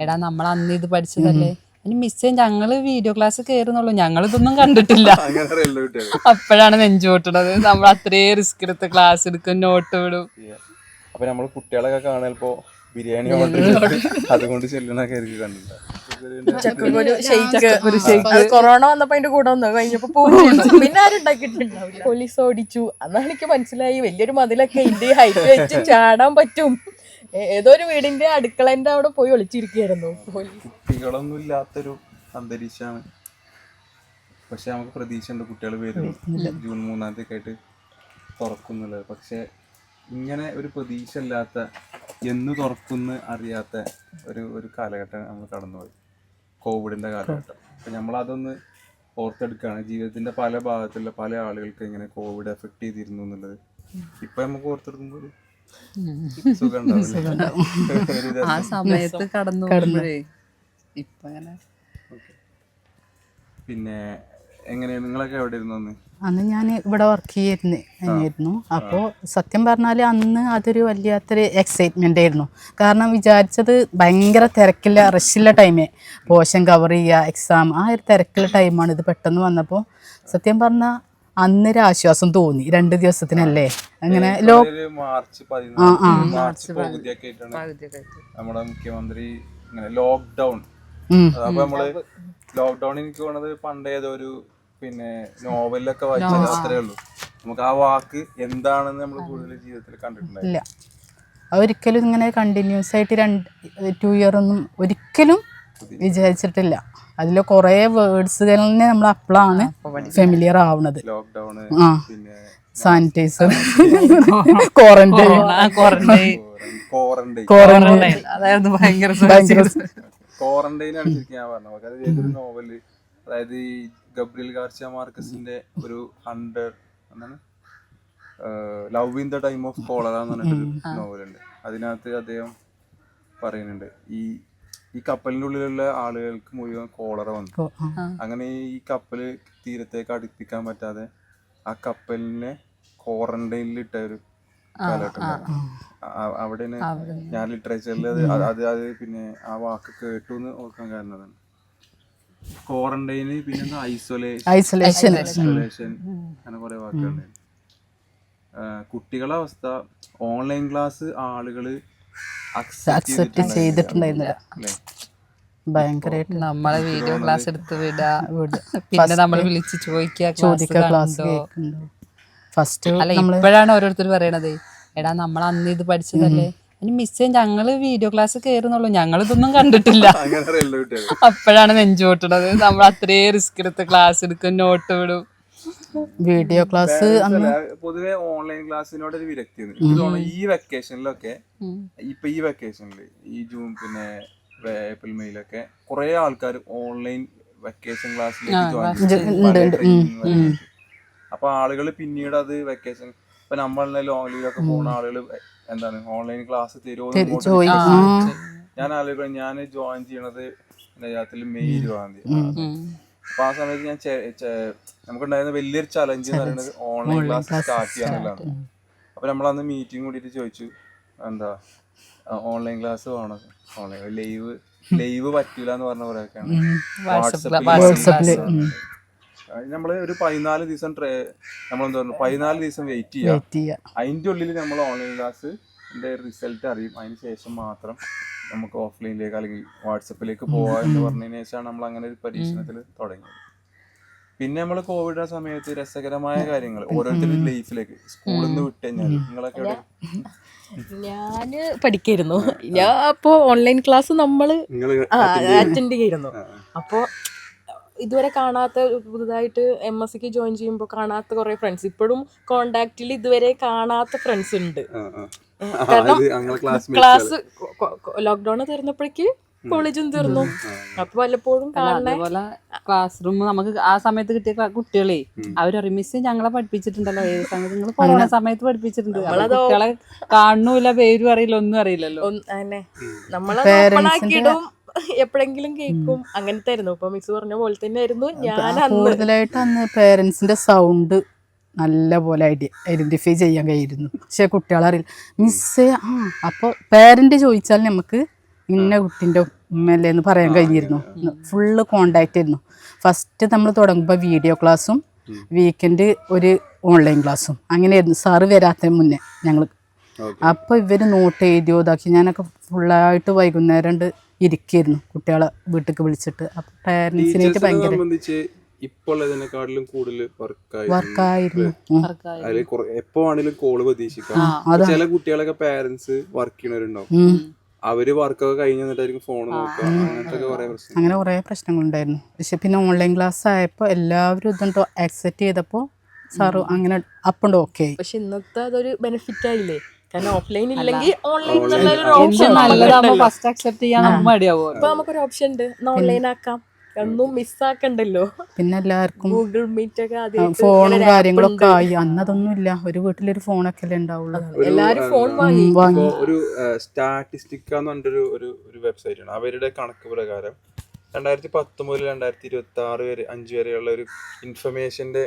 എടാ നമ്മൾ അന്ന് ഇത് പഠിച്ചതല്ലേ? ഇനി മിസ്സേ ഞങ്ങൾ വീഡിയോ ക്ലാസ് കയറുന്നുള്ളൂ ഞങ്ങൾ ഇതൊന്നും കണ്ടിട്ടില്ല. അപ്പോഴാണ് നെഞ്ചു പൊട്ടണത്. നമ്മൾ അത്രേ റിസ്ക് എടുത്ത് ക്ലാസ് എടുക്കും നോട്ട് വിടും അപ്പൊ നമ്മൾ കുട്ടികളൊക്കെ കാണുമ്പോ ബിരിയാണി ഓർഡർ ചെയ്തിട്ട് അതുകൊണ്ട് ചെല്ലണ കരുതി കണ്ടിട്ടുണ്ട് കൊറോണ വന്നപ്പോ അതിന്റെ കൂടെ വന്നു. കഴിഞ്ഞപ്പോ പിന്നെ ആരും ഉണ്ടാക്കിയിട്ടുണ്ടാവില്ല. പോലീസ് ഓടിച്ചു. അന്നാണ് എനിക്ക് മനസ്സിലായി വലിയൊരു മതിലൊക്കെ ഇന്ത്യ ഹൈറ്റ് വെച്ച് ചാടാൻ പറ്റും. ഏതോ ഒരു വീടിന്റെ അടുക്കളന്റെ അവിടെ പോയി ഒളിച്ചിരിക്കുകയായിരുന്നു. പോലീസ് കുട്ടികളൊന്നും ഇല്ലാത്തൊരു അന്തരീക്ഷമാണ്. പക്ഷെ നമുക്ക് പ്രതീക്ഷ ഉണ്ട് കുട്ടികൾ വരും ജൂൺ മൂന്നാം തീയതി ആയിട്ട് തുറക്കുന്നുള്ളത്. പക്ഷെ ഇങ്ങനെ ഒരു പ്രതീക്ഷ ഇല്ലാത്ത എന്ന് തുറക്കുന്ന അറിയാത്ത ഒരു ഒരു കാലഘട്ടം നമ്മൾ കടന്നുപോയി. കോവിഡിന്റെ കാലഘട്ടം. അപ്പൊ നമ്മളതൊന്ന് ഓർത്തെടുക്കുകയാണ്. ജീവിതത്തിന്റെ പല ഭാഗത്തുള്ള പല ആളുകൾക്ക് ഇങ്ങനെ കോവിഡ് എഫക്ട് ചെയ്തിരുന്നു എന്നുള്ളത്. ഇപ്പൊ നമുക്ക് ഓർത്തെടുക്കുമ്പോൾ ആ സമയത്ത് കടന്നു പോകുമ്പോഴേ ഇപ്പൊ അങ്ങനെ. പിന്നെ എങ്ങനെയാണ് നിങ്ങളൊക്കെ എവിടെ ഇരുന്നു അന്ന്? അന്ന് ഞാൻ ഇവിടെ വർക്ക് ചെയ്യുന്നു അപ്പോൾ സത്യം പറഞ്ഞാൽ അന്ന് അതൊരു വല്ലാത്തൊരു എക്സൈറ്റ്മെന്റ് ആയിരുന്നു. കാരണം വിചാരിച്ചത് ഭയങ്കര തിരക്കില്ല റഷില്ല ടൈമേ പോഷൻ കവർ ചെയ്യുക എക്സാം ആ ഒരു തിരക്കുള്ള ടൈമാണ് ഇത് പെട്ടെന്ന് വന്നപ്പോൾ സത്യം പറഞ്ഞാൽ അന്നൊരു ആശ്വാസം തോന്നി രണ്ട് ദിവസത്തിനല്ലേ. അങ്ങനെ മാർച്ച് മാർച്ച് പകുതിയൊക്കെ ആയിട്ടാണ് പകുതിയൊക്കെ നമ്മുടെ മുഖ്യമന്ത്രി ഇങ്ങനെ ലോക്ക്ഡൗൺ. അപ്പൊ നമ്മൾ ലോക്ക്ഡൗൺ എനിക്ക് തോന്നുന്നത് പണ്ടേതൊരു ഏതോ ഒരു പിന്നെ നോവലിലൊക്കെ വായിച്ചത് അത്രേ ഉള്ളൂ. നമുക്ക് ആ വാക്ക് എന്താണെന്ന് നമ്മൾ കൂടുതൽ ജീവിതത്തിൽ കണ്ടിട്ടുണ്ടായിരുന്നു. ഒരിക്കലും ഇങ്ങനെ കണ്ടിന്യൂസ് ആയിട്ട് രണ്ട് ടു ഇയർ ഒന്നും ഒരിക്കലും വിചാരിച്ചിട്ടില്ല. അതിൽ കുറേ വേർഡ്സ് തന്നെ നമ്മൾ അപ്പോഴാണ് ഫെമിലിയർ ആവുന്നത് ലോക്ക്ഡൗൺ ആ. പിന്നെ സാനിറ്റൈസർ ക്വാറന്റൈൻ ക്വാറന്റൈൻ ക്വാറന്റൈൻ അതായിരുന്നു ഭയങ്കര ക്വാറന്റൈൻ ആണ് ശരിക്കും ഞാൻ പറഞ്ഞത്. അതായത് ഏതൊരു നോവൽ അതായത് ഈ ഗബ്രിയൽ ഗാർസിയ മാർക്കസിന്റെ ഒരു ഹൺഡ്രഡ് എന്താണ്? Love in the time of cholera എന്ന് പറഞ്ഞിട്ടൊരു നോവലുണ്ട് അതിനകത്ത് അദ്ദേഹം പറയുന്നുണ്ട് ഈ ഈ കപ്പലിന്റെ ഉള്ളിലുള്ള ആളുകൾക്ക് മുഴുവൻ കോളറ വന്നു. അങ്ങനെ ഈ കപ്പൽ തീരത്തേക്ക് അടുപ്പിക്കാൻ പറ്റാതെ ആ കപ്പലിനെ ക്വാറന്റൈനിൽ ഇട്ട ഒരു കാലഘട്ടം അവിടെയാണ് ഞാൻ ലിറ്ററേച്ചറിൽ അത് അത് അത് പിന്നെ ആ വാക്ക് കേട്ടു എന്ന് ഓർക്കാൻ കാരണം അതാണ് ക്വാറന്റൈന് പിന്നെ ഐസൊലേഷൻ ഐസൊലേഷൻ. ഐസൊലേഷൻ അങ്ങനെ കുറെ വാക്കുകൾ കുട്ടികളെ അവസ്ഥ ഓൺലൈൻ ക്ലാസ് ആളുകൾ അക്സെപ്റ്റ് ചെയ്തിട്ടുണ്ടായിരുന്നില്ല. ഭയങ്കരമായിട്ട് നമ്മളെ വീഡിയോ ക്ലാസ് എടുത്ത് വിടാ പിന്നെ നമ്മൾ വിളിച്ച് ചോദിക്കുക ചോദിക്കുക ക്ലാസ് ഫസ്റ്റ് അല്ല ഇപ്പോഴാണ് ഓരോരുത്തർ പറയണത്. എടാ നമ്മൾ അന്ന് ഇത് പഠിച്ചതല്ലേ? ഇനി മിസ് ഞങ്ങൾ വീഡിയോ ക്ലാസ് കയറുന്നുള്ളൂ ഞങ്ങൾ ഇതൊന്നും കണ്ടിട്ടില്ല. അങ്ങനെ അറിയില്ല കുട്ടികൾ അപ്പോഴാണ് നെഞ്ചു പൊട്ടണത് നമ്മൾ അത്രേ റിസ്ക് എടുത്ത് ക്ലാസ് എടുക്കും നോട്ട് വിടും വീഡിയോ ക്ലാസ് അന്ന് പൊതുവെ ഓൺലൈൻ ക്ലാസ്സിനോട് ഒരു വിരക്തിയാണ് എനിക്ക് ഈ വെക്കേഷനിലൊക്കെ ഇപ്പൊ ഈ വെക്കേഷനിൽ ഈ ജൂൺ പിന്നെ ഏപ്രിൽ മെയ്യിലൊക്കെ കുറെ ആൾക്കാർ ഓൺലൈൻ വെക്കേഷൻ ക്ലാസ്സിലേക്ക് അപ്പൊ ആളുകൾ പിന്നീട് അത് വെക്കേഷൻ ഇപ്പൊ നമ്മളെ ലോങ് ഒക്കെ പോകുന്ന ആളുകൾ എന്താണ്? ഓൺലൈൻ ക്ലാസ് തരുമോ ഞാൻ ആലോചിക്കണം ഞാൻ ജോയിൻ ചെയ്യണത് നജാത്തിൽ മെയ് ഇരുപതാം തീയതി. അപ്പൊ ആ സമയത്ത് ഞാൻ നമുക്കുണ്ടായിരുന്ന വലിയൊരു ചലഞ്ച് എന്ന് പറയുന്നത് ഓൺലൈൻ ക്ലാസ് സ്റ്റാർട്ട് ചെയ്യാന്നുള്ളതാണ് അപ്പൊ നമ്മളന്ന് മീറ്റിംഗ് കൂടിയിട്ട് ചോദിച്ചു എന്താ ഓൺലൈൻ ക്ലാസ് വേണം? ഓൺലൈൻ ലൈവ് ലൈവ് പറ്റൂല എന്ന് പറഞ്ഞ പോലെയൊക്കെയാണ്. വാട്സപ്പിൽ നമ്മൾ ഒരു പതിനാല് ദിവസം ട്രേ നമ്മളെന്താ പറഞ്ഞു? പതിനാല് ദിവസം വെയിറ്റ് ചെയ്യാം. വെയിറ്റ് ചെയ്യുക അതിന്റെ ഉള്ളിൽ നമ്മൾ ഓൺലൈൻ ക്ലാസ് റിസൾട്ട് അറിയും. അതിന് ശേഷം മാത്രം നമുക്ക് ഓഫ്ലൈനിലേക്ക് അല്ലെങ്കിൽ വാട്സപ്പിലേക്ക് പോവാ എന്ന് പറഞ്ഞതിന് ശേഷമാണ് നമ്മൾ അങ്ങനെ ഒരു പരീക്ഷണത്തിൽ തുടങ്ങിയത്. പിന്നെ നമ്മൾ കോവിഡ് ആ സമയത്ത് രസകരമായ കാര്യങ്ങൾ ഓരോരുത്തരുടെ ലൈഫിലേക്ക് സ്കൂളിൽ നിന്ന് വിട്ട് കഴിഞ്ഞാൽ നിങ്ങളൊക്കെ? ഞാൻ പഠിക്കായിരുന്നു. ഞാൻ അപ്പോ ഓൺലൈൻ ക്ലാസ് നമ്മൾ നിങ്ങൾ അറ്റൻഡ് ചെയ്യുന്നു അപ്പോ ഇതുവരെ കാണാത്ത പുതുതായിട്ട് എം എസ് സിക്ക് ജോയിൻ ചെയ്യുമ്പോൾ കാണാത്ത കുറെ ഫ്രണ്ട്സ് ഇപ്പോഴും കോണ്ടാക്റ്റിൽ ഇതുവരെ കാണാത്ത ഫ്രണ്ട്സ് ഉണ്ട്. കാരണം ക്ലാസ് ലോക്ക്ഡൌൺ തീർന്നപ്പോഴേക്ക് കോളേജും തീർന്നു. അപ്പൊ വല്ലപ്പോഴും കാണുന്ന അതേപോലെ ക്ലാസ് റൂം നമുക്ക് ആ സമയത്ത് കിട്ടിയ കുട്ടികളെ അവരൊരുമിച്ച് മിസ് ഞങ്ങളെ പഠിപ്പിച്ചിട്ടുണ്ടല്ലോ. ഏത് സമയത്ത്? നിങ്ങൾ കൊറോണ സമയത്ത് പഠിപ്പിച്ചിട്ടുണ്ട്. കുട്ടികളെ കാണുന്നില്ല പേരും അറിയില്ല ഒന്നും അറിയില്ലല്ലോ. ഒന്ന് എപ്പോഴെങ്കിലും കേൾക്കും അങ്ങനത്തെ ആയിരുന്നു ഇപ്പൊ മിസ് പറഞ്ഞ പോലെ തന്നെ ആയിരുന്നു ഞാൻ അന്ന് കൂടുതലായിട്ട് അന്ന് പേരൻസിന്റെ സൗണ്ട് നല്ല പോലെ ഐഡി ഐഡന്റിഫൈ ചെയ്യാൻ കഴിയുന്നു പക്ഷെ കുട്ടികളറിയില്ല. മിസ്സേ ആ അപ്പോൾ പേരന്റ് ചോദിച്ചാൽ നമുക്ക് ഇന്ന കുട്ടിന്റെ ഉമ്മല്ലേ എന്ന് പറയാൻ കഴിഞ്ഞിരുന്നു. ഫുള്ള് കോണ്ടാക്റ്റ് ആയിരുന്നു. ഫസ്റ്റ് നമ്മൾ തുടങ്ങുമ്പോൾ വീഡിയോ ക്ലാസ്സും വീക്കെൻഡ് ഒരു ഓൺലൈൻ ക്ലാസ്സും അങ്ങനെയായിരുന്നു. സാറ് വരാത്തതിന് മുന്നേ ഞങ്ങൾ അപ്പോൾ ഇവർ നോട്ട് എഴുതിയോ ഇതാക്കി ഞാനൊക്കെ ഫുള്ളായിട്ട് വൈകുന്നേരം ഉണ്ട് ഇരിക്കായിരുന്നു കുട്ടികളെ വീട്ടിലേക്ക് വിളിച്ചിട്ട്. അപ്പോൾ പാരൻസിനായിട്ട് ഭയങ്കര സംബന്ധിച്ച് ഇപ്പോൾ ഉള്ളതിനെക്കാട്ടിലും കൂടുതൽ വർക്കായിരുന്നു വർക്കായിരുന്നു ഉം. അതിൽ എപ്പോ ആണെങ്കിലും കോൾ പ്രതീക്ഷിക്കാം. ചില കുട്ടികളൊക്കെ പാരന്റ്സ് വർക്ക് ചെയ്യണവരുണ്ടാവും. അവർ വർക്കൊക്കെ കഴിഞ്ഞ് വന്നിട്ടായിരിക്കും ഫോൺ നോക്കുക. അങ്ങനത്തെ കുറെ പ്രശ്നം. അങ്ങനെ കുറേ പ്രശ്നങ്ങളുണ്ടായിരുന്നു. പക്ഷെ പിന്നെ ഓൺലൈൻ ക്ലാസ് ആയപ്പോൾ എല്ലാവരും ഇതുണ്ടോ ആക്സെപ്റ്റ് ചെയ്തപ്പോൾ സാറ് അങ്ങനെ അപ്പുണ്ട് ഓക്കെ പക്ഷെ ഇന്നത്തെ അതൊരു ബെനിഫിറ്റ് ആയില്ലേ? കാരണം ഓഫ്ലൈൻ ഇല്ലെങ്കിൽ ഓൺലൈൻ ഫസ്റ്റ് അക്സെപ്റ്റ് ചെയ്യാൻ നമുക്ക് മടിയാവോ? ഇപ്പൊ നമുക്കൊരു ഓപ്ഷൻ ഉണ്ട്. ഓൺലൈൻ ആക്കാം. ഒന്നും മിസ്സാക്കണ്ടല്ലോ പിന്നെ എല്ലാവർക്കും ഗൂഗിൾ മീറ്റ് ഒക്കെ ഫോണും കാര്യങ്ങളൊക്കെ ആയി. അന്നതൊന്നും ഇല്ല. ഒരു വീട്ടിലൊരു ഫോണൊക്കെ അല്ലേ ഉണ്ടാവുള്ളൂ. എല്ലാരും ഫോൺ വാങ്ങി. ഒരു സ്റ്റാറ്റിസ്റ്റിക്ക എന്ന് പറഞ്ഞൊരു ഒരു ഒരു വെബ്സൈറ്റ് ആണ്. അവരുടെ കണക്ക് പ്രകാരം രണ്ടായിരത്തി പത്ത് മുതൽ രണ്ടായിരത്തി ഇരുപത്തി ആറ് വരെ അഞ്ച് വരെയുള്ള ഒരു ഇൻഫർമേഷന്റെ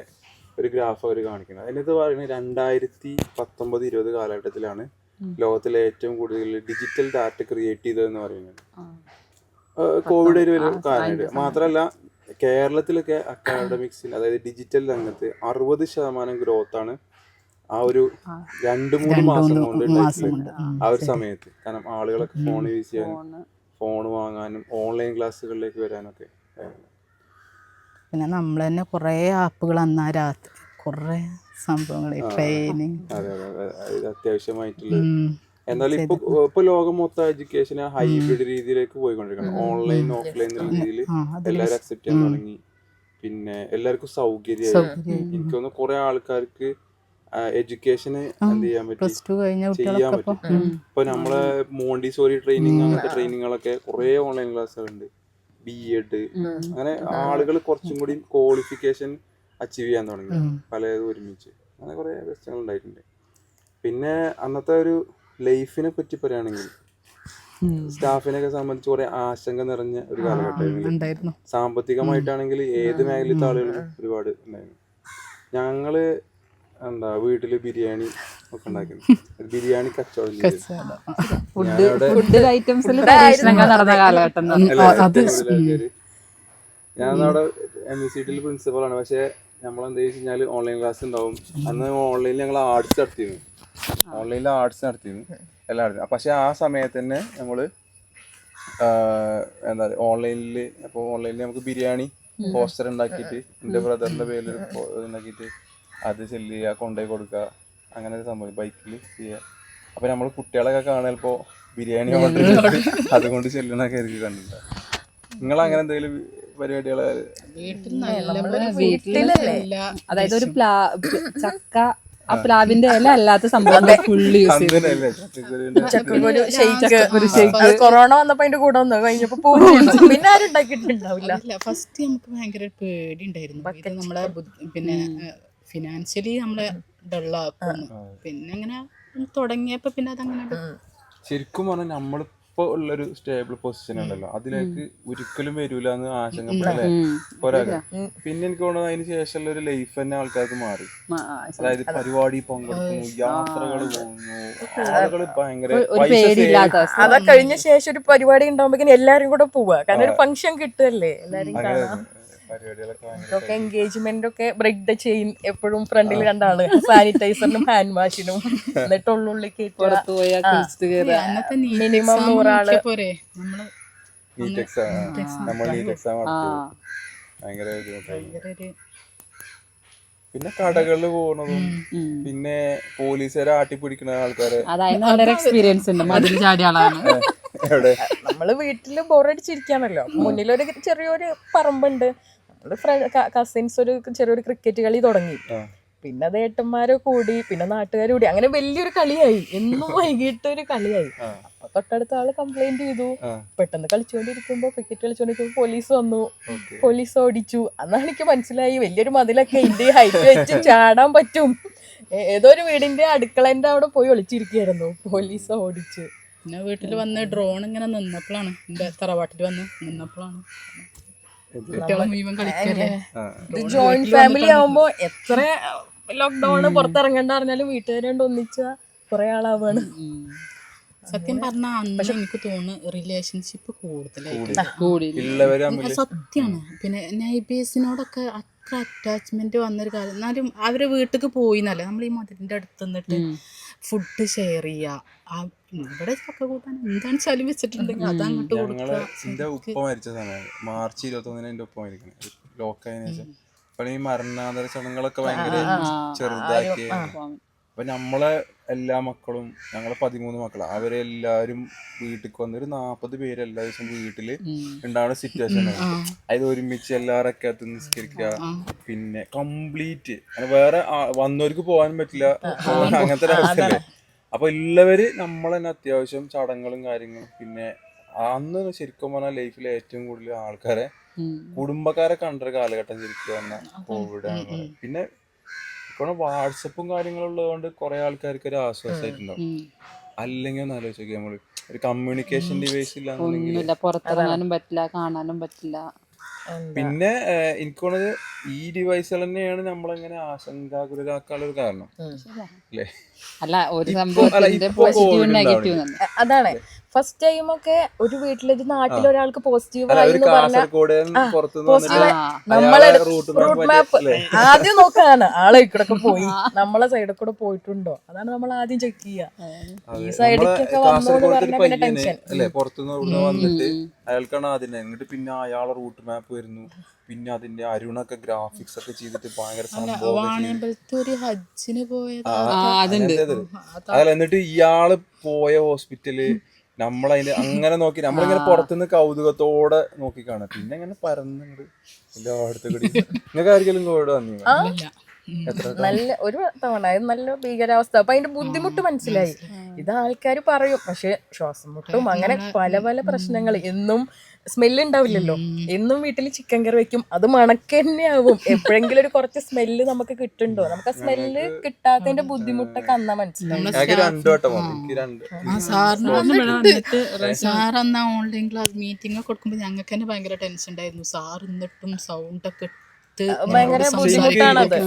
ഒരു ഗ്രാഫ് അവർ കാണിക്കുന്നത്. അതിനകത്ത് പറയുന്നത് രണ്ടായിരത്തി പത്തൊമ്പത് ഇരുപത് കാലഘട്ടത്തിലാണ് ലോകത്തിലെ ഏറ്റവും കൂടുതൽ ഡിജിറ്റൽ ഡാറ്റ ക്രിയേറ്റ് ചെയ്തതെന്ന് പറയുന്നത്. കോവിഡ് ഒരു വലിയ കാരണമായിട്ട് മാത്രമല്ല കേരളത്തിലൊക്കെ അക്കാഡമിക്സിൽ അതായത് ഡിജിറ്റൽ രംഗത്ത് അറുപത് ശതമാനം ഗ്രോത്ത് ആണ് ആ ഒരു രണ്ട് മൂന്ന് മാസം കൊണ്ട് ആ ഒരു സമയത്ത്. കാരണം ആളുകളൊക്കെ ഫോൺ യൂസ് ചെയ്യാനും ഫോൺ വാങ്ങാനും ഓൺലൈൻ ക്ലാസ്സുകളിലേക്ക് വരാനൊക്കെ പിന്നെ നമ്മൾ തന്നെ കുറേ ആപ്പുകൾ അന്നാ രാത്രി. കുറേ സംഭവങ്ങൾ ട്രെയിനിങ് അതെ അതെ അതെ. അത് അത്യാവശ്യമായിട്ടുള്ള എന്നാൽ ഇപ്പൊ ഇപ്പൊ ലോകം മൊത്തം എഡ്യൂക്കേഷൻ ഹൈബ്രിഡ് രീതിയിലേക്ക് പോയിക്കൊണ്ടിരിക്കണം ഓൺലൈൻ ഓഫ്ലൈൻ രീതിയിൽ എല്ലാവരും അക്സെപ്റ്റ് ചെയ്യാൻ തുടങ്ങി. പിന്നെ എല്ലാവർക്കും സൗകര്യമായി. എനിക്ക് തോന്നുന്നു കുറെ ആൾക്കാർക്ക് എഡ്യൂക്കേഷന് എന്ത് ചെയ്യാൻ പറ്റും? ചെയ്യാൻ പറ്റും. ഇപ്പൊ. നമ്മളെ മോണ്ടിസോറി ട്രെയിനിങ് അങ്ങനത്തെ ട്രെയിനിങ്ങുകളൊക്കെ കുറെ ഓൺലൈൻ ക്ലാസ്സുകളുണ്ട് ബി എഡ് അങ്ങനെ ആളുകൾ കുറച്ചും കൂടി ക്വാളിഫിക്കേഷൻ അച്ചീവ് ചെയ്യാൻ തുടങ്ങി. പലതും ഒരുമിച്ച്. അങ്ങനെ കുറെ പ്രശ്നങ്ങൾ ഉണ്ടായിട്ടുണ്ട്. പിന്നെ അന്നത്തെ ഒരു ലൈഫിനെ പറ്റി പറയുകയാണെങ്കിൽ സ്റ്റാഫിനെയൊക്കെ സംബന്ധിച്ച് കുറെ ആശങ്ക നിറഞ്ഞ ഒരു കാലഘട്ടമായിരുന്നു. സാമ്പത്തികമായിട്ടാണെങ്കിൽ ഏത് മേഖലയിലത്തെ ആളുകളും ഒരുപാട് ഉണ്ടായിരുന്നു. ഞങ്ങൾ എന്താ വീട്ടിൽ ബിരിയാണി ഒക്കെ ഉണ്ടാക്കുന്നത് ബിരിയാണി കച്ചവടം ഫുഡ് ഫുഡ് ഐറ്റംസിൽ പരീക്ഷണങ്ങൾ നടന്ന കാലഘട്ടം എം എസ് സി ടിയിൽ പ്രിൻസിപ്പളാണ് പക്ഷെ നമ്മൾ എന്താ വെച്ച് കഴിഞ്ഞാൽ ഓൺലൈൻ ക്ലാസ് ഉണ്ടാവും. അന്ന് ഓൺലൈനിൽ ഞങ്ങൾ ആർട്സ് നടത്തിയിരുന്നു. ഓൺലൈനിൽ ആർട്സ് നടത്തിയിരുന്നു എല്ലാവരും. പക്ഷെ ആ സമയത്ത് തന്നെ നമ്മൾ എന്താ പറയുക ഓൺലൈനിൽ അപ്പോൾ ഓൺലൈനിൽ നമുക്ക് ബിരിയാണി പോസ്റ്റർ ഉണ്ടാക്കിയിട്ട് എന്റെ ബ്രദറിന്റെ പേരിൽ ഉണ്ടാക്കിയിട്ട് അത് സെല്ല് ചെയ്യുക കൊണ്ടുപോയി കൊടുക്കുക. അങ്ങനെ ഒരു സംഭവം. ബൈക്കിൽ ചെയ്യാം. അപ്പൊ നമ്മൾ കുട്ടികളൊക്കെ കാണാൻ ചിലപ്പോൾ ബിരിയാണി. ഓർഡർ ചെയ്തിട്ട് അതുകൊണ്ട് ചെല്ലണൊക്കെ എനിക്ക് കണ്ടിട്ടുണ്ട്. നിങ്ങൾ അങ്ങനെ എന്തെങ്കിലും പരിപാടികൾ വീട്ടിലല്ലേ? അതായത് ഒരു പ്ലാ ചക്ക ആ പ്ലാവിന്റെ ഇല അല്ലാത്ത സംഭവം ഫുള്ള് യൂസ് ചെയ്തു കൊറോണ വന്നപ്പോ അതിന്റെ കൂടെ വന്നു. കഴിഞ്ഞപ്പോ പോയി. പിന്നെ ആരും ഉണ്ടാക്കിയിട്ടുണ്ടാവില്ല. ഫസ്റ്റ് നമുക്ക് ഭയങ്കര പേടി ഉണ്ടായിരുന്നു. നമ്മളെ പിന്നെ ഫിനാൻഷ്യലി നമ്മളെ ഡള്ളാക്കുന്നു പിന്നെ അങ്ങനെ തുടങ്ങിയപ്പോ പിന്നെ അതങ്ങനെ ശരിക്കും പറഞ്ഞാൽ നമ്മളിപ്പോ ഉള്ളൊരു സ്റ്റേബിൾ പൊസിഷൻ ഉണ്ടല്ലോ. അതിലേക്ക് ഒരിക്കലും വരൂല എന്ന് ആശങ്കപ്പെടല്ലേ പോരാ പിന്നെ എനിക്ക് തോന്നുന്നത് അതിന് ശേഷമുള്ള ഒരു ലൈഫ് തന്നെ ആൾക്കാർക്ക് മാറി. അതായത് പരിപാടി പങ്കെടുക്കുന്നു യാത്രകൾ പോകുന്നു ആളുകൾ ഭയങ്കര അതൊക്കെ കഴിഞ്ഞ ശേഷം ഒരു പരിപാടി ഉണ്ടാവുമ്പോ എല്ലാരും കൂടെ പോവാ. കാരണം ഒരു ഫംഗ്ഷൻ കിട്ടുമല്ലേ എല്ലാരും ഇതൊക്കെ എൻഗേജ്മെന്റ് ഒക്കെ ബ്രേക്ക് ദ ചെയിൻ എപ്പോഴും ഫ്രണ്ടിൽ കണ്ടാണ് സാനിറ്റൈസറിനും ഹാൻഡ് വാഷിനും എന്നിട്ട് ഉള്ളുള്ളിൽ മിനിമം നൂറാൾ പിന്നെ കടകളിൽ പോകുന്നതും പിന്നെ പോലീസുകാരെ ആട്ടിപ്പിടിക്കുന്ന ആൾക്കാരെ. അതായത് എക്സ്പീരിയൻസ് ഉണ്ട്. മതിൽ ചാടിയ ആളാണ്. എവിടെ? നമ്മൾ വീട്ടിൽ ബോറടിച്ചിരിക്കാണല്ലോ മുന്നിലൊരു ചെറിയൊരു പറമ്പുണ്ട്. കസിൻസ് ഒരു ചെറിയൊരു ക്രിക്കറ്റ് കളി തുടങ്ങി. പിന്നെ അത് ഏട്ടന്മാരെ കൂടി പിന്നെ നാട്ടുകാർ കൂടി. അങ്ങനെ വലിയൊരു കളിയായി. എന്നും വൈകിട്ട് ഒരു കളിയായി. അപ്പൊ തൊട്ടടുത്ത ആൾ കംപ്ലൈന്റ് ചെയ്തു. പെട്ടെന്ന് കളിച്ചുകൊണ്ടിരിക്കുമ്പോ ക്രിക്കറ്റ് കളിച്ചുകൊണ്ടിരിക്കുമ്പോ പോലീസ് വന്നു. പോലീസ് ഓടിച്ചു. അന്നാണ് എനിക്ക് മനസ്സിലായി വലിയൊരു മതിലൊക്കെ ഇന്ത്യ ഹൈറ്റ് വെച്ച് ചാടാൻ പറ്റും. ഏതോ ഒരു വീടിന്റെ അടുക്കളന്റെ അവിടെ പോയി ഒളിച്ചിരിക്കുകയായിരുന്നു. പോലീസ് ഓടിച്ചു. പിന്നെ വീട്ടിൽ വന്ന് ഡ്രോൺ ഇങ്ങനെ നിന്നപ്പോഴാണ് എന്റെ തറവാട്ടിൽ വന്ന് നിന്നപ്പോഴാണ് ഇത് ജോയിന്റ് ഫാമിലി ആവുമ്പോ എത്ര ലോക്ക്ഡൌൺ പുറത്തിറങ്ങണ്ട പറഞ്ഞാലും വീട്ടുകാരോണ്ട് ഒന്നിച്ച കുറെ ആളാവാണ്. സത്യം പറഞ്ഞാൽ അന്ന് എനിക്ക് തോന്നുന്നു റിലേഷൻഷിപ്പ് കൂടുതലായിട്ട്. സത്യമാണ് പിന്നെ നൈബേഴ്സിനോടൊക്കെ അത്ര അറ്റാച്ച്മെന്റ് വന്നൊരു കാര്യം. എന്നാലും അവരെ വീട്ടിലേക്ക് പോയി എന്നല്ല നമ്മൾ ഈ മതിലിന്റെ അടുത്ത് നിന്നിട്ട് ഫുഡ് ഷെയർ ചെയ്യുക ആ ഇവിടെ ചക്ക കൂട്ടാൻ എന്താണ് ചലി വെച്ചിട്ടുണ്ടെങ്കിൽ അത് അങ്ങോട്ട് കൊടുക്കുക. എന്റെ ഉപ്പ മരിച്ച സമയമാണ് മാർച്ച് ഇരുപത്തി ഒന്നിന് എന്റെ ഉപ്പ മരിക്കണേ. ലോക്കായതിനു ശേഷം. അപ്പോൾ ഈ മരണാന്തര ചടങ്ങുകളൊക്കെ ഭയങ്കര ചെറുതാക്കി അപ്പൊ നമ്മളെ എല്ലാ മക്കളും ഞങ്ങളെ പതിമൂന്ന് മക്കളാ അവരെല്ലാരും വീട്ടിൽ വന്ന് ഒരു നാപ്പത് പേര് എല്ലാ ദിവസവും വീട്ടിൽ ഉണ്ടാവുന്ന സിറ്റുവേഷൻ അതായത് ഒരുമിച്ച് എല്ലാവരൊക്കെ നിസ്കരിക്കുക പിന്നെ കംപ്ലീറ്റ് വേറെ വന്നവർക്ക് പോകാൻ പറ്റില്ല അങ്ങനത്തെ ഒരു അപ്പൊ ഉള്ളവര് നമ്മൾ തന്നെ അത്യാവശ്യം ചടങ്ങുകളും കാര്യങ്ങളും പിന്നെ അന്ന് ശരിക്കും പറഞ്ഞാൽ ലൈഫിൽ ഏറ്റവും കൂടുതൽ ആൾക്കാരെ കുടുംബക്കാരെ കണ്ടൊരു കാലഘട്ടം ശരിക്കും പറഞ്ഞാൽ കോവിഡ് ആണ്. പിന്നെ ഇപ്പോൾ വാട്സപ്പും കാര്യങ്ങളും ഉള്ളതുകൊണ്ട് കുറെ ആൾക്കാർക്ക് ഒരു ആശ്വാസമായിട്ടുണ്ടാവും അല്ലെങ്കിൽ ഒന്ന് ആലോചിച്ച് നമ്മൾ നമ്മൾ ഒരു കമ്മ്യൂണിക്കേഷൻ ഡിവൈസ് ഇല്ലാന്നുണ്ടെങ്കിൽ ഒന്നുമില്ല. പുറത്തിറങ്ങാനും പറ്റില്ല കാണാനും പറ്റില്ല. പിന്നെ എനിക്ക് തോന്നുന്നത് ഈ ഡിവൈസുകൾ തന്നെയാണ് നമ്മളെങ്ങനെ ആശങ്കാകുലരാക്കാനുള്ള ഒരു കാരണം. അല്ലേ? അല്ല ഒരു സംഭവം അതാണ്. ഫസ്റ്റ് ടൈം ഒക്കെ ഒരു വീട്ടിലൊരു നാട്ടിൽ ഒരാൾക്ക് പോസിറ്റീവ് നമ്മളെ റൂട്ട് മാപ്പ് ആദ്യം നോക്കാണ് ആളെ ഇക്കടൊക്കെ പോയി. നമ്മളെ സൈഡിൽ കൂടെ പോയിട്ടുണ്ടോ? അതാണ് നമ്മൾ ആദ്യം ചെക്ക് ചെയ്യുക ഈ സൈഡിലേക്കൊക്കെ വന്നു എന്ന് കാസർഗോഡത്തെ ഒരു പിന്നെ ടെൻഷൻ അല്ലേ പുറത്തുനിന്ന് വന്നിട്ട് അയാൾക്കാണ് ആദ്യം എന്നിട്ട് പിന്നെ അയാളെ റൂട്ട് മാപ്പ് വരുന്നു. പിന്നെ അതിന്റെ അരുണൊക്കെ ഗ്രാഫിക്സ് ഒക്കെ ചെയ്തിട്ട് ഭയങ്കര സംഭവം വാണിയമ്പലത്ത് ഒരു ഹജ്ജിന് പോയത്? അതുണ്ട് അതല്ല എന്നിട്ട് ഇയാൾ പോയ ഹോസ്പിറ്റൽ നമ്മളതിന്റെ അങ്ങനെ നോക്കി നമ്മളിങ്ങനെ പുറത്തുനിന്ന് കൗതുകത്തോടെ നോക്കി കാണാം പിന്നെ ഇങ്ങനെ പരന്നിങ്ങട് എല്ലായിടത്തും കൂടി നിങ്ങൾക്ക് ആർക്കെങ്കിലും കോവിഡ് വന്നു? നല്ല ഒരു തവണ. അത് നല്ല ഭീകരാവസ്ഥ. അപ്പൊ അതിന്റെ ബുദ്ധിമുട്ട് മനസ്സിലായി. ഇത് ആൾക്കാർ പറയും. പക്ഷെ ശ്വാസം മുട്ടും അങ്ങനെ പല പല പ്രശ്നങ്ങൾ എന്നും സ്മെല്ല് ഉണ്ടാവില്ലല്ലോ എന്നും വീട്ടിൽ ചിക്കൻ കറി വെക്കും. അത് മണക്കന്നെയാവും. എപ്പോഴെങ്കിലും ഒരു കുറച്ച് സ്മെല്ല് നമുക്ക് കിട്ടുന്നുണ്ടോ? നമുക്ക് ആ സ്മെല്ല് കിട്ടാത്തതിന്റെ ബുദ്ധിമുട്ടൊക്കെ അന്നാ മനസ്സിലാവും. സാർ അന്ന് ഓൺലൈൻ ക്ലാസ് മീറ്റിംഗ് കൊടുക്കുമ്പോൾ ഞങ്ങൾക്ക് തന്നെ ഭയങ്കര ടെൻഷൻ ഉണ്ടായിരുന്നു. സാർ എന്നിട്ടും സൗണ്ട് ഒക്കെ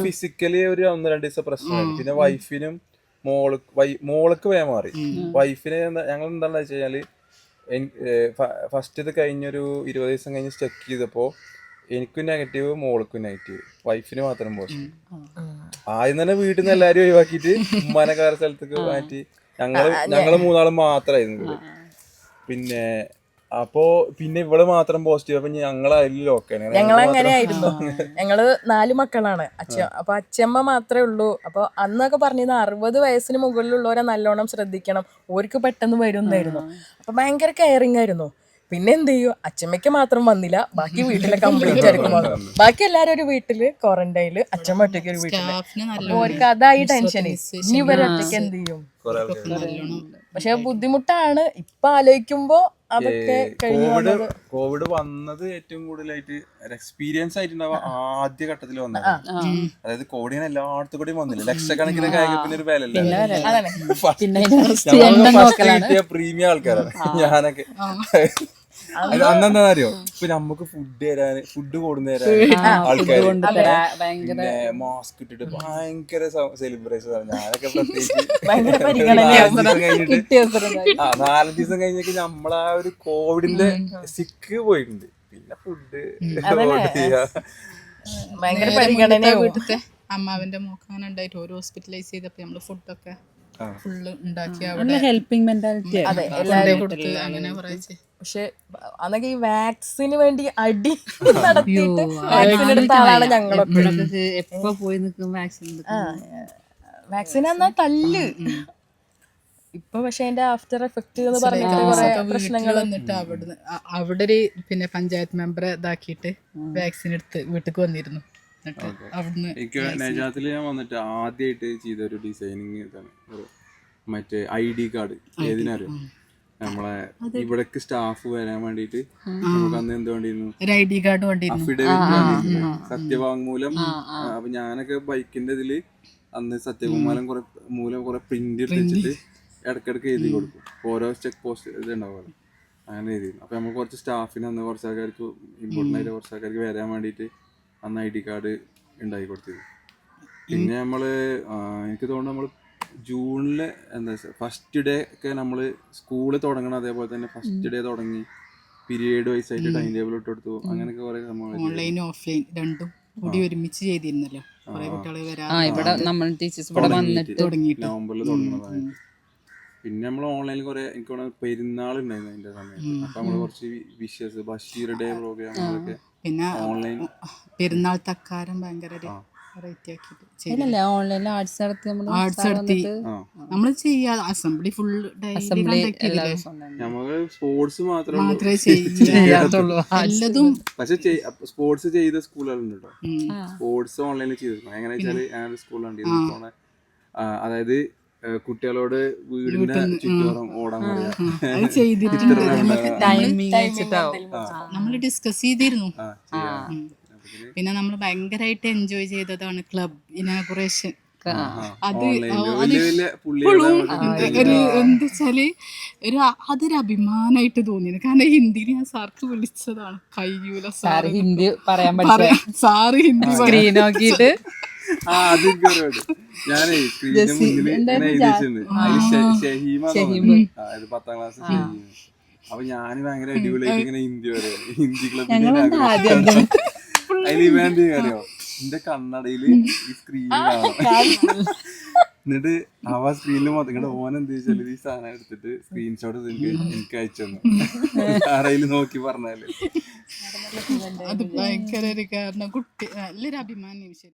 ഫിസിക്കലി ഒരു ഒന്ന് രണ്ട് ദിവസം പ്രശ്നമായി. പിന്നെ വൈഫിനും മോൾ വൈ- മോൾക്ക് വേ മാറി. വൈഫിനെ ഞങ്ങൾ എന്താണെന്ന് വെച്ച് കഴിഞ്ഞാൽ ഫസ്റ്റ് ഇത് കഴിഞ്ഞൊരു ഇരുപത് ദിവസം കഴിഞ്ഞ് ചെക്ക് ചെയ്തപ്പോ എനിക്കും നെഗറ്റീവ് മോൾക്കും നെഗറ്റീവ് വൈഫിന് മാത്രം പോസിറ്റീവ് ആദ്യം തന്നെ വീട്ടിൽ നിന്ന് എല്ലാരും ഒഴിവാക്കിയിട്ട് ഉമ്മാനെ സ്ഥലത്തേക്ക് മാറ്റി. ഞങ്ങൾ ഞങ്ങൾ മൂന്നാളും മാത്രമായിരുന്നു പിന്നെ അപ്പോ പിന്നെ ഇവൾ മാത്രം പോസിറ്റീവ് അപ്പൊ ഞങ്ങൾ അതിൽ ലോക്കാണ് ഞങ്ങൾ അങ്ങനെയായിരുന്നു ഞങ്ങൾ നാല് മക്കളാണ്. അച്ഛ അപ്പൊ അച്ഛമ്മ മാത്രമേ ഉള്ളൂ. അപ്പൊ അന്നൊക്കെ പറഞ്ഞിരുന്ന അറുപത് വയസ്സിന് മുകളിലുള്ളവരെ നല്ലോണം ശ്രദ്ധിക്കണം. ഓർക്ക് പെട്ടെന്ന് വരുന്നായിരുന്നു. അപ്പൊ ഭയങ്കര കെയറിങ് ആയിരുന്നു. പിന്നെ എന്ത് ചെയ്യും? അച്ഛമ്മയ്ക്ക് മാത്രം വന്നില്ല. ബാക്കി വീട്ടിലെ കംപ്ലീറ്റ് ആയിരിക്കും. വന്നു ബാക്കി എല്ലാരും ഒരു വീട്ടിൽ ക്വാറന്റൈനിൽ അച്ഛമ്മ ഒറ്റയ്ക്ക് ഒരു വീട്ടിൽ. ഓർക്ക് അതായി ടെൻഷൻ ഇനി ഇവരൊറ്റയ്ക്ക് എന്ത് ചെയ്യും? പക്ഷെ ബുദ്ധിമുട്ടാണ്. ഇപ്പൊ ആലോചിക്കുമ്പോ അതൊക്കെ കോവിഡ് വന്നത് കോവിഡ് വന്നത് ഏറ്റവും കൂടുതലായിട്ട് എക്സ്പീരിയൻസ് ആയിട്ടുണ്ടാവുക ആദ്യ ഘട്ടത്തിൽ വന്നത്. അതായത് കോവിഡ് ഇങ്ങനെ എല്ലായിടത്തും കൂടി വന്നില്ല. ലക്ഷക്കണക്കിന് കായികത്തിന് ഒരു വില അതാണ് പിന്നെ അതിന്റെ എണ്ണം നോക്കലാണ്. കിട്ടിയ പ്രീമിയം ആൾക്കാരാണ്. ഞാനൊക്കെ. അത് അന്നെന്താ അറിയോ? ഇപ്പൊ നമുക്ക് ഫുഡ് തരാന് ഫുഡ് കൊടുന്നു തരാൻ ആൾക്കാര് മാസ്ക് ഇട്ടിട്ട് ഭയങ്കര സെലിബ്രേഷൻ ആണ് ഞാനൊക്കെ പ്രത്യേകിച്ച് ഭയങ്കര നാലഞ്ച് ദിവസം കഴിഞ്ഞേക്ക് നമ്മളാ ഒരു കോവിഡിന്റെ സിക്ക് പോയിട്ടുണ്ട്. പിന്നെ ഫുഡ് ഓർഡർ ചെയ്യാ. ഭയങ്കര വീട്ടിലത്തെ അമ്മാവിന്റെ മോക്ക് അങ്ങനെ ഉണ്ടായിട്ട് ഒരു ഹോസ്പിറ്റലൈസ് ചെയ്തപ്പോ നമ്മൾ ഫുഡൊക്കെ ഫുള്ള് ഉണ്ടാക്കി അവിടെ. ഹെൽപ്പിംഗ് മെന്റാലിറ്റി അതെ എല്ലാരും കൊടുത്ത് അങ്ങനെ കുറച്ച്. പക്ഷെ അന്നൊക്കെ ഈ വാക്സിന് വേണ്ടി അടി നടത്തിയിട്ട് വാക്സിൻ എടുത്ത ആളാണ് ഞങ്ങളൊക്കെ. എപ്പോ പോയി നിൽക്കും വാക്സിൻ വാക്സിൻ എന്നാ തല്ല്. ഇപ്പൊ പക്ഷെ അതിന്റെ ആഫ്റ്റർ എഫക്ട് എന്ന് പറഞ്ഞിട്ട് കുറെ പ്രശ്നങ്ങൾ വന്നിട്ട് അവിടുന്ന് അവിടെ ഒരു പിന്നെ പഞ്ചായത്ത് മെമ്പറെ ഇതാക്കിയിട്ട് വാക്സിൻ എടുത്ത് വീട്ടിലേക്ക് വന്നിരുന്നു. എനിക്ക് നജാത്തിൽ ഞാൻ വന്നിട്ട് ആദ്യമായിട്ട് ചെയ്ത ഒരു ഡിസൈനിങ് ഇതാണ്. മറ്റേ ഐ ഡി കാർഡ്. ഏതിനറിയോ നമ്മളെ ഇവിടേക്ക് സ്റ്റാഫ് വരാൻ വേണ്ടിട്ട് നമുക്ക് അന്ന് എന്ത് വേണ്ടിയിരുന്നു? അഫിഡവിറ്റ് സത്യവാങ്മൂലം. അപ്പൊ ഞാനൊക്കെ ബൈക്കിന്റെ ഇതിൽ അന്ന് സത്യവാങ്മൂലം കുറെ മൂലം കുറെ പ്രിന്റ് എടുത്തിട്ട് ഇടക്കിടക്ക് എഴുതി കൊടുക്കും. ഓരോ ചെക്ക് പോസ്റ്റ് ഇത് ഉണ്ടാവുമല്ലോ അങ്ങനെ എഴുതി അപ്പൊ നമ്മൾ കുറച്ച് സ്റ്റാഫിന് അന്ന് കുറച്ച് ആൾക്കാർക്ക് ഇമ്പോർട്ടന്റ് ആയിട്ട് കുറച്ച് ആൾക്കാർക്ക് വരാൻ വേണ്ടിയിട്ട് അന്ന് ഐ ഡി കാർഡ് ഉണ്ടാക്കി കൊടുത്തത് പിന്നെ നമ്മൾ എനിക്ക് തോന്നുന്നു നമ്മൾ ജൂണിൽ എന്താ ഫസ്റ്റ് ഡേ ഒക്കെ നമ്മൾ സ്കൂൾ തുടങ്ങണം അതേപോലെ തന്നെ ഫസ്റ്റ് ഡേ തുടങ്ങി. പീരീഡ് വൈസ് ആയിട്ട് ടൈം ടേബിൾ ഇട്ട് കൊടുത്തു. അങ്ങനെയൊക്കെ കുറെ സംഭവങ്ങൾ ഓൺലൈൻ ഓഫ്ലൈൻ രണ്ടും കൂടി ഒരുമിച്ച് ചെയ്തിരുന്നല്ലോ. കുറെ കുട്ടികൾ വരാ ആ ഇവിടെ നമ്മൾ ടീച്ചേഴ്സ് ഇവിടെ വന്നിട്ട് തുടങ്ങിയിട്ട്. നവംബറിൽ തുടങ്ങുന്നതാണ് പിന്നെ നമ്മൾ ഓൺലൈനിൽ കുറെ എനിക്ക് തോന്നുന്നു പെരുന്നാൾ ഉണ്ടായിരുന്നു അതിന്റെ സമയത്ത്. അപ്പൊ നമ്മൾ കുറച്ച് വിഷസ് ബഷീർ ഡേ പ്രോഗ്രാമുകളൊക്കെ പിന്നെ ഓൺലൈൻ പെരുന്നാൾ തക്കാരം ഭയങ്കര വെറൈറ്റി ആക്കിയിട്ട് ഓൺലൈനിൽ ആർട്സ് നടത്തി നമ്മൾ ആർട്സ് നടത്തി. നമ്മൾ ചെയ്യാ assembly full assembly daily. Sports മാത്രമേ മാത്രമേ ചെയ്യ ചെയ്യാത്തുള്ളൂ. എല്ലതും പക്ഷെ സ്പോർട്സ് ചെയ്ത സ്കൂളുകളുണ്ട് കേട്ടോ സ്പോർട്സ് ഓൺലൈനിൽ ചെയ്തിരുന്നു. എങ്ങനെ വെച്ചാൽ ആ, അതായത് കുട്ടികളോട് വീടിന്റെ ചുറ്റോറം ഓടാൻ പറയാ. അത് ചെയ്തിട്ടുണ്ട്. നമ്മൾ ഡിസ്കസ് ചെയ്തിരുന്നു. ആ, ചെയ്യാം. ഉം. പിന്നെ നമ്മൾ ഭയങ്കരമായിട്ട് എൻജോയ് ചെയ്തതാണ് ക്ലബ് ഇനാഗുറേഷൻ അത് ഒരു എന്താ വെച്ചാൽ ഒരു അതൊരു അഭിമാനമായിട്ട് തോന്നിയത്. കാരണം ഹിന്ദി ഞാൻ സാർക്ക് വിളിച്ചതാണ്. കയ്യൂല സാർ സാറ് ഹിന്ദി പറയാൻ പറ്റില്ല സാറ് ഹിന്ദി സ്ക്രീൻ നോക്കിയിട്ട്. ഞാനേ സ്ക്രീനിന്റെ മുന്നിൽ പത്താം ക്ലാസ് അപ്പൊ ഞാൻ ഭയങ്കര അടിപൊളിയായിട്ട് ഇങ്ങനെ ഹിന്ദി പറയാം. ഹിന്ദി ക്ലബിന്റെ ആദ്യം അതിൽ ചെയ്യും അറിയോ? എന്റെ കണ്ണടയിൽ ഈ സ്ക്രീൻ കാണാം. എന്നിട്ട് അവ സ്ക്രീനിൽ മൊത്തം ഇങ്ങോട്ട് ഓൻ എന്ത് വെച്ചാൽ ഈ സാധനം എടുത്തിട്ട് സ്ക്രീൻഷോട്ട് എനിക്ക് എനിക്ക് അയച്ചു തന്നു. ആരയിൽ നോക്കി പറഞ്ഞാൽ. അത് ഭയങ്കര ഒരു കാരണം. കുട്ടി നല്ലൊരു അഭിമാനം നിമിഷം